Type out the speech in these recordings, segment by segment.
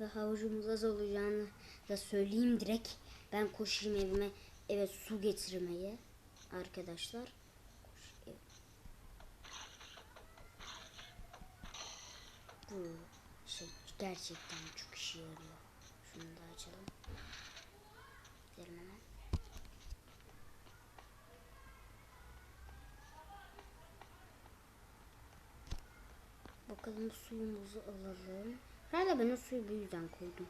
ve havucumuz az olacağını da söyleyeyim direkt. Ben koşayım evime eve su getirmeye arkadaşlar. Bu şey gerçekten çok işe yarıyor. Şunu da açalım. Gidelim hemen. Bakalım suyumuzu alalım. Herhalde ben o suyu bu yüzden koydum.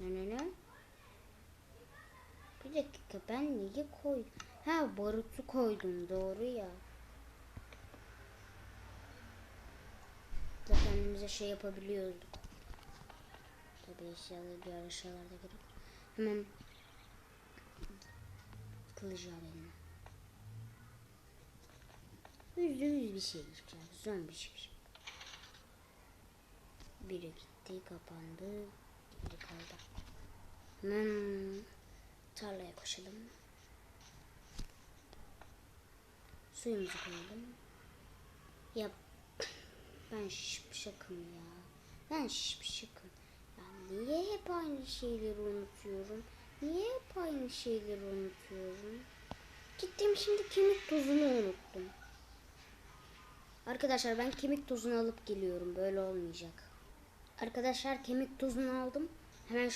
Ne ne ne? Bir dakika ben niye koy? Ha barutu koydum doğru ya. Da kendimize şey yapabiliyorduk. Tabii eşyaları diğer eşyalarda gerek. Hemen kılıcı alayım. Yüzde yüz bir şey çıkacak. Zombi çıkacak. Biri gitti kapandı. Biri kaldı. Hemen tarlaya koşalım. Suyumuzu koyalım. Ya ben şıpşakım ya. Ben şıpşakım. Ya niye hep aynı şeyleri unutuyorum? Niye hep aynı şeyleri unutuyorum? Gittim şimdi kemik tozunu unuttum. Arkadaşlar ben kemik tozunu alıp geliyorum. Böyle olmayacak. Arkadaşlar kemik tozunu aldım. Hemen